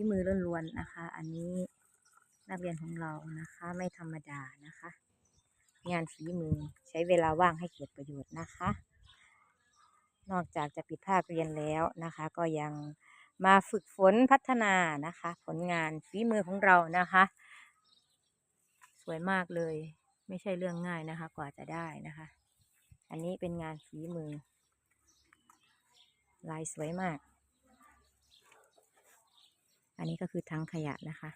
ฝีมือล้วนๆนะคะ อันนี้นักเรียนของเรานะคะ ไม่ธรรมดานะคะ งานฝีมือใช้เวลาว่างให้เกิดประโยชน์นะคะ นอกจากจะปิดภาคเรียนแล้วนะคะ ก็ยังมาฝึกฝนพัฒนานะคะ ผลงานฝีมือของเรานะคะ สวยมากเลย ไม่ใช่เรื่องง่ายนะคะ กว่าจะได้นะคะ อันนี้เป็นงานฝีมือ ลายสวยมาก อันนี้ก็คือทั้งขยะนะคะ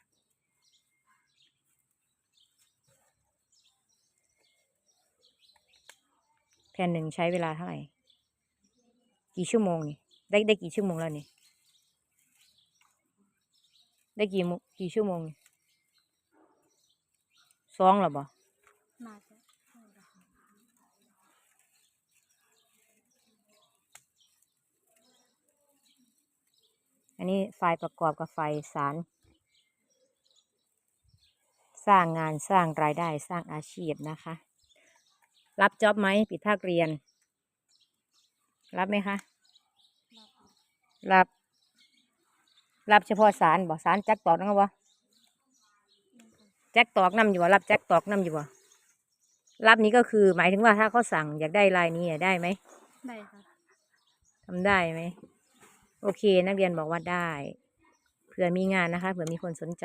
แผ่นหนึ่งใช้เวลาเท่าไหร่ กี่ชั่วโมงนี่ ได้ได้กี่ชั่วโมงแล้วนี่ ได้กี่โมกี่ชั่วโมงนี่สองหรอบ่น่าจะใช่ค่ะ อั นนี้ไฟล์ประกอบกับไฟล์สาร สร้างงานสร้างรายได้สร้างอาชีพนะคะ รับจ็อบไหมปิดภาคเรียน รับไหมคะรับ รับรับเฉพาะสารบ่สารแจ็คตอกนั่นบ่นะคะแจ็คตอกนํอยู่บ่รับแจ็คตอกนํอยู่บ่รับนี้ก็คือหมายถึงว่าถ้าเขาสั่งอยากได้ลายนี้อะได้ไหมได้ค่ะทำได้ไหม โอเค นักเรียนบอกว่าได้ เผื่อมีงานนะคะ เผื่อมีคนสนใจ